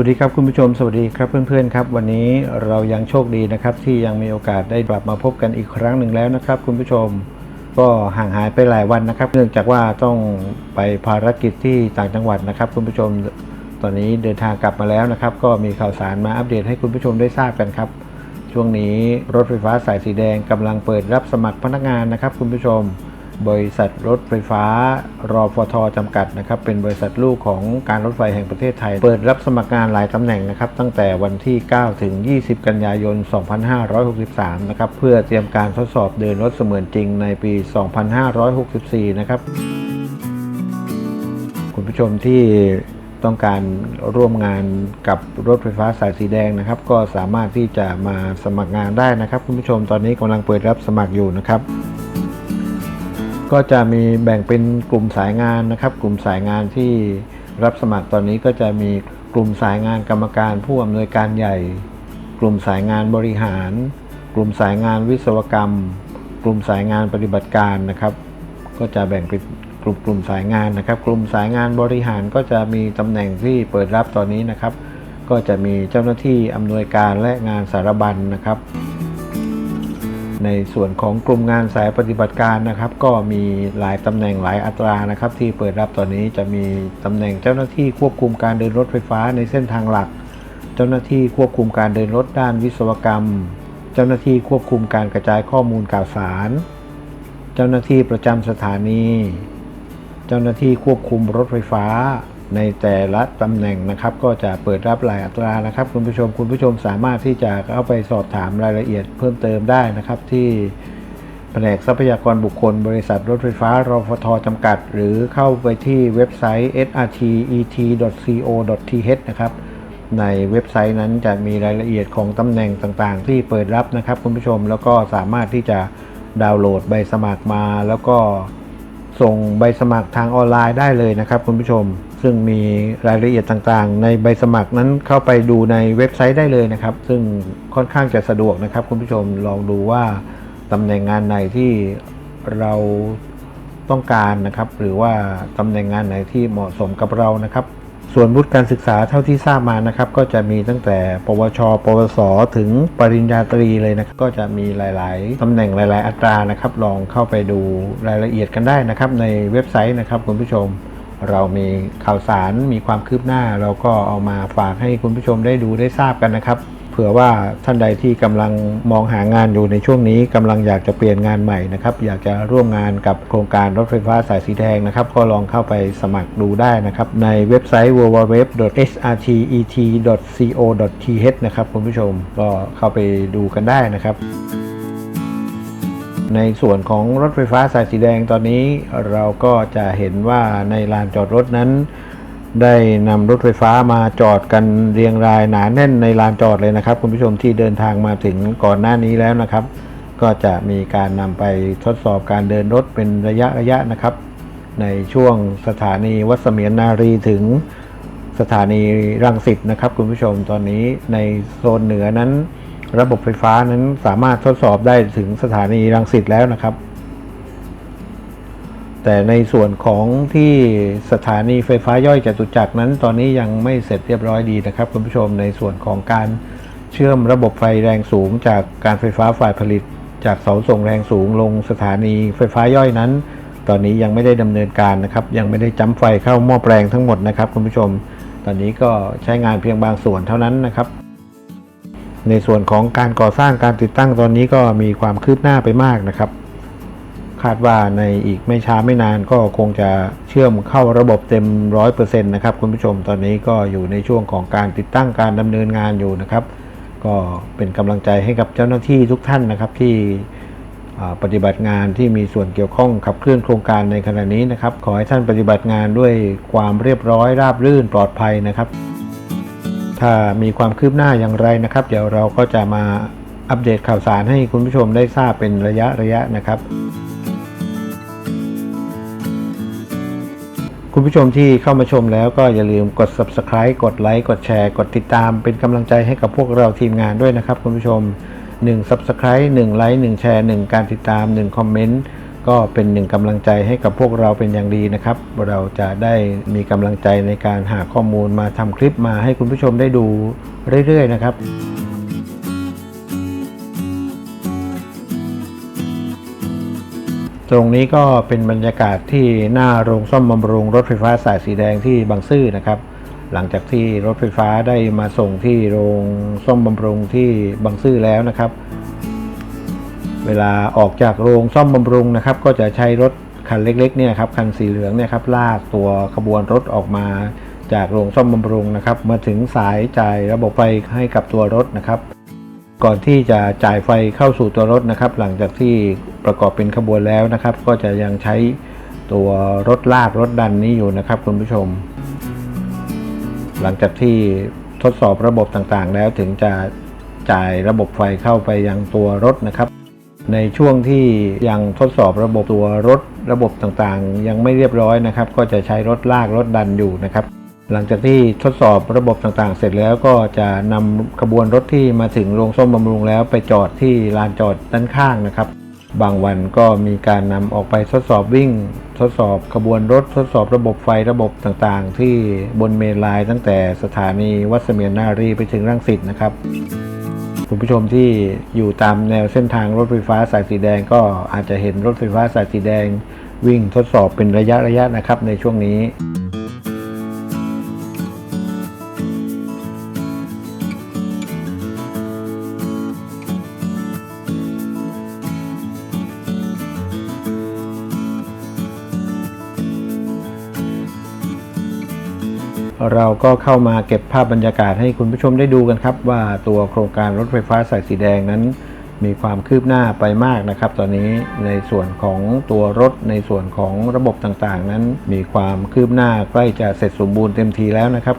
วัสดีครับคุณผู้ชมสวัสดีครับเพื่อนๆครับวันนี้เรายังโชคดีนะครับที่ยังมีโอกาสได้กลับมาพบกันอีกครั้งหนึ่งแล้วนะครับ คุณผู้ชมก็ห่างหายไปหลายวันนะครับ เนื่องจากว่าต้องไปภารกิจที่ต่างจังหวัดนะครับ คุณผู้ชมตอนนี้เดินทางกลับมาแล้วนะครับ ก็มีข่าวสารมาอัปเดตให้คุณผู้ชมได้ทราบกันครับ ช่วงนี้รถไฟฟ้าสายสีแดงกำลังเปิดรับสมัครพนักงานนะครับ คุณผู้ชม บริษัทรถไฟฟ้ารอฟทจำกัดนะครับเป็นบริษัทลูกของการรถไฟแห่งประเทศไทย เปิดรับสมัครงานหลายตำแหน่งนะครับตั้งแต่วันที่ 9 ถึง 20 กันยายน 2563 นะครับเพื่อเตรียมการทดสอบเดินรถเสมือนจริงในปี 2564 นะครับคุณผู้ชมที่ต้องการร่วมงานกับรถไฟฟ้าสายสีแดงนะครับ ก็สามารถที่จะมาสมัครงานได้นะครับ คุณผู้ชมตอนนี้กำลังเปิดรับสมัครอยู่นะครับ ก็จะมีแบ่งเป็นกลุ่มสายงานนะครับ กลุ่มสายงานที่รับสมัครตอนนี้ก็จะมีกลุ่มสายงานกรรมการผู้อำนวยการใหญ่ กลุ่มสายงานบริหาร กลุ่มสายงานวิศวกรรม กลุ่มสายงานปฏิบัติการนะครับ ก็จะแบ่งเป็นกลุ่มกลุ่มสายงานนะครับ กลุ่มสายงานบริหารก็จะมีตำแหน่งที่เปิดรับตอนนี้นะครับ ก็จะมีเจ้าหน้าที่อำนวยการและงานสารบัญนะครับ ในส่วนของกลุ่มงานสายปฏิบัติการนะครับ ก็มีหลายตำแหน่งหลายอัตรานะครับ ที่เปิดรับตอนนี้จะมีตำแหน่งเจ้าหน้าที่ควบคุมการเดินรถไฟฟ้าในเส้นทางหลัก เจ้าหน้าที่ควบคุมการเดินรถด้านวิศวกรรม เจ้าหน้าที่ควบคุมการกระจายข้อมูลข่าวสาร เจ้าหน้าที่ประจำสถานี เจ้าหน้าที่ควบคุมรถไฟฟ้า ในแต่ละตำแหน่งนะครับ ก็จะเปิดรับหลายอัตรานะครับ คุณผู้ชมคุณผู้ชมสามารถที่จะเข้าไปสอบถามรายละเอียดเพิ่มเติมได้นะครับ ที่แผนกทรัพยากรบุคคล บริษัทรถไฟฟ้ารฟทจำกัด หรือเข้าไปที่เว็บไซต์ srtet.co.th นะครับในเว็บไซต์นั้นจะมีรายละเอียดของตำแหน่งต่างๆ ที่เปิดรับนะครับคุณผู้ชมแล้วก็สามารถที่จะดาวน์โหลดใบสมัครมา แล้วก็ส่งใบสมัครทางออนไลน์ได้เลยนะครับคุณผู้ชม ซึ่งมีรายละเอียดต่างๆ ในใบสมัครนั้นเข้าไปดูในเว็บไซต์ได้เลยนะครับ ซึ่งค่อนข้างจะสะดวกนะครับ คุณผู้ชมลองดูว่าตำแหน่งงานไหนที่เราต้องการนะครับ หรือว่าตำแหน่งงานไหนที่เหมาะสมกับเรานะครับ ส่วนวุฒิการศึกษาเท่าที่ทราบมานะครับ ก็จะมีตั้งแต่ ปวช ปวส ถึงปริญญาตรีเลยนะครับก็จะมีหลาย ๆตำแหน่งหลาย ๆ อัตรานะครับ ลองเข้าไปดูรายละเอียดกันได้นะครับ ในเว็บไซต์นะครับคุณผู้ชม เรามีข่าวสารมีความคืบหน้า เราก็เอามาฝากให้คุณผู้ชมได้ดูได้ทราบกันนะครับ เผื่อว่าท่านใดที่กำลังมองหางานอยู่ในช่วงนี้กำลังอยากจะเปลี่ยนงานใหม่นะครับ อยากจะร่วมงานกับโครงการรถไฟฟ้าสายสีแดงนะครับ ก็ลองเข้าไปสมัครดูได้นะครับ ในเว็บไซต์ www.srtet.co.th นะครับคุณผู้ชมก็เข้าไปดูกันได้นะครับ ในส่วนของรถไฟฟ้าสายสีแดงตอนนี้เราก็จะเห็นว่าในลานจอดรถนั้น ได้นำรถไฟฟ้ามาจอดกันเรียงรายหนาแน่นในลานจอดเลยนะครับ คุณผู้ชมที่เดินทางมาถึงก่อนหน้านี้แล้วนะครับ ก็จะมีการนำไปทดสอบการเดินรถเป็นระยะระยะนะครับ ในช่วงสถานีวัดเสมียนนารีถึงสถานีรังสิตนะครับ คุณผู้ชมตอนนี้ในโซนเหนือนั้น ระบบไฟฟ้านั้นสามารถทดสอบได้ถึงสถานีรังสิตแล้วนะครับ แต่ในส่วนของที่สถานีไฟฟ้าย่อยจตุจักรนั้น ตอนนี้ยังไม่เสร็จเรียบร้อยดีนะครับคุณผู้ชมในส่วนของการเชื่อมระบบไฟแรงสูงจากการไฟฟ้าฝ่ายผลิต จากเสาส่งแรงสูงลงสถานีไฟฟ้าย่อยนั้น ตอนนี้ยังไม่ได้ดำเนินการนะครับ ยังไม่ได้จ้ำไฟเข้าหม้อแปลงทั้งหมดนะครับคุณผู้ชม ตอนนี้ก็ใช้งานเพียงบางส่วนเท่านั้นนะครับ ในส่วนของการก่อสร้างการติดตั้งตอนนี้ก็มีความคืบหน้าไปมากนะครับ คาดว่าในอีกไม่ช้าไม่นานก็คงจะเชื่อมเข้าระบบเต็มร้อยเปอร์เซ็นต์นะครับคุณผู้ชมตอนนี้ก็อยู่ในช่วงของการติดตั้งการดำเนินงานอยู่นะครับ ก็เป็นกำลังใจให้กับเจ้าหน้าที่ทุกท่านนะครับที่ปฏิบัติงานที่มีส่วนเกี่ยวข้องขับเคลื่อนโครงการในขณะนี้นะครับ ขอให้ท่านปฏิบัติงานด้วยความเรียบร้อยราบรื่นปลอดภัยนะครับ ถ้ามีความคืบหน้าอย่างไรนะครับ เดี๋ยวเราก็จะมาอัปเดตข่าวสารให้คุณผู้ชมได้ทราบเป็นระยะระยะนะครับ คุณผู้ชมที่เข้ามาชมแล้วก็อย่าลืมกด subscribe กดไลค์กดแชร์ กดติดตามเป็นกำลังใจให้กับพวกเราทีมงานด้วยนะครับ คุณผู้ชม 1 subscribe 1ไลค์1แชร์1การติดตาม 1 คอมเมนต์ ก็เป็นหนึ่งกำลังใจให้กับพวกเราเป็นอย่างดีนะครับ เราจะได้มีกำลังใจในการหาข้อมูลมาทำคลิปมาให้คุณผู้ชมได้ดูเรื่อย ๆ นะครับตรงนี้ก็เป็นบรรยากาศที่หน้าโรงซ่อมบำรุงรถไฟฟ้าสายสีแดงที่บางซื่อนะครับ หลังจากที่รถไฟฟ้าได้มาส่งที่โรงซ่อมบำรุงที่บางซื่อแล้วนะครับ เวลาออกจากโรงซ่อมบำรุงนะครับ ก็จะใช้รถคันเล็กๆเนี่ยครับคันสีเหลืองเนี่ยครับลากตัวขบวนรถออกมาจากโรงซ่อมบำรุงนะครับ มาถึงสายจ่ายระบบไฟให้กับตัวรถนะครับ ก่อนที่จะจ่ายไฟเข้าสู่ตัวรถนะครับ หลังจากที่ประกอบเป็นขบวนแล้วนะครับ ก็จะยังใช้ตัวรถลากรถดันนี้อยู่นะครับคุณผู้ชม หลังจากที่ทดสอบระบบต่างๆ แล้วถึงจะจ่ายระบบไฟเข้าไปยังตัวรถนะครับ ในช่วงที่ยังทดสอบระบบตัวรถระบบต่างๆ ยังไม่เรียบร้อยนะครับ ก็จะใช้รถลากรถดันอยู่นะครับ หลังจากที่ทดสอบระบบต่างๆ เสร็จแล้วก็จะนำขบวนรถที่มาถึงโรงส้มบำรุงแล้วไปจอดที่ลานจอดด้านข้างนะครับ บางวันก็มีการนำออกไปทดสอบวิ่ง ทดสอบขบวนรถทดสอบระบบไฟระบบต่างๆ ที่บนเมนไลน์ตั้งแต่สถานีวัดเสมียนนารีไปถึงรังสิตนะครับ คุณผู้ชมที่อยู่ตามแนวเส้นทางรถไฟฟ้าสายสีแดงก็อาจจะเห็นรถไฟฟ้าสายสีแดง วิ่งทดสอบเป็นระยะระยะๆนะครับในช่วงนี้ เราก็เข้ามาเก็บภาพบรรยากาศให้คุณผู้ชมได้ดูกันครับ ว่าตัวโครงการรถไฟฟ้าสายสีแดงนั้น มีความคืบหน้าไปมากนะครับ ตอนนี้ในส่วนของตัวรถในส่วนของระบบต่างๆ นั้น มีความคืบหน้าใกล้จะเสร็จสมบูรณ์เต็มทีแล้วนะครับ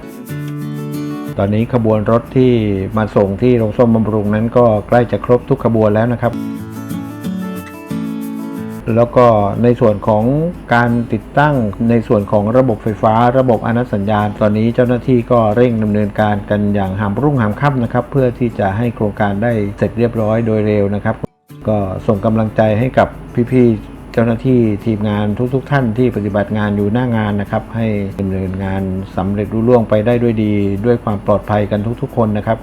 ตอนนี้ขบวนรถที่มาส่งที่โรงส้มบำรุงนั้นก็ใกล้จะครบทุกขบวนแล้วนะครับ แล้วก็ในส่วนของการติดตั้งในส่วนของระบบไฟฟ้า ระบบอนุสัญญาณ ตอนนี้เจ้าหน้าที่ก็เร่งดำเนินการกันอย่างหามรุ่งหามค่ำนะครับ เพื่อที่จะให้โครงการได้เสร็จเรียบร้อยโดยเร็วนะครับ ก็ส่งกำลังใจให้กับพี่ๆเจ้าหน้าที่ทีมงานทุกๆท่านที่ปฏิบัติงานอยู่หน้างานนะครับ ให้ดำเนินงานสำเร็จรุ่ล่วงไปได้ด้วยดี ด้วยความปลอดภัยกันทุกๆ คนนะครับ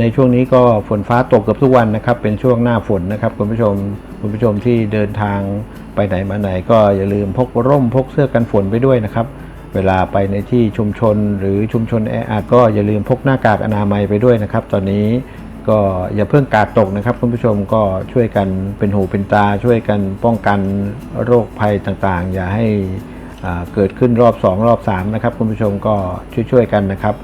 ในช่วงนี้ก็ฝนฟ้าตกเกือบทุกวันนะครับ เป็นช่วงหน้าฝนนะครับคุณผู้ชมคุณผู้ชมที่เดินทางไปไหนมาไหน ก็อย่าลืมพกร่มพกเสื้อกันฝนไปด้วยนะครับ เวลาไปในที่ชุมชนหรือชุมชนแออัดก็อย่าลืมพกหน้ากากอนามัยไปด้วยนะครับ ตอนนี้ก็อย่าเพิ่งกาดตกนะครับ คุณผู้ชมก็ช่วยกันเป็นหูเป็นตา ช่วยกันป้องกันโรคภัยต่างๆ อย่าให้เกิดขึ้นรอบ 2 รอบ 3 นะครับ คุณผู้ชมก็ช่วยๆกันนะครับ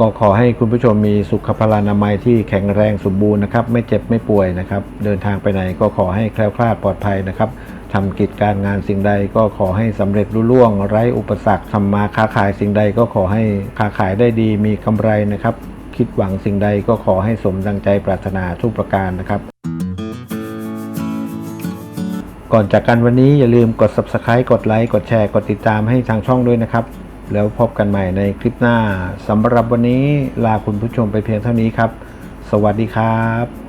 ก็ขอให้คุณผู้ชมมีสุขภาพนามัยที่แข็งแรงสมบูรณ์นะครับ ไม่เจ็บไม่ป่วยนะครับ เดินทางไปไหนก็ขอให้แคล้วคลาดปลอดภัยนะครับทำกิจการงานสิ่งใดก็ขอให้สำเร็จรุ่ล่วง ไร้อุปสรรคทำมาค้าขายสิ่งใดก็ขอให้ค้าขายได้ดีมีกำไรนะครับ คิดหวังสิ่งใดก็ขอให้สมดังใจปรารถนาทุกประการนะครับ ก่อนจากกันวันนี้อย่าลืมกด subscribe กดไลค์กดแชร์กดติดตามให้ทางช่องด้วยนะครับ แล้วพบกันใหม่ในคลิปหน้าสำหรับวันนี้ลาคุณผู้ชมไปเพียงเท่านี้ครับ สวัสดีครับ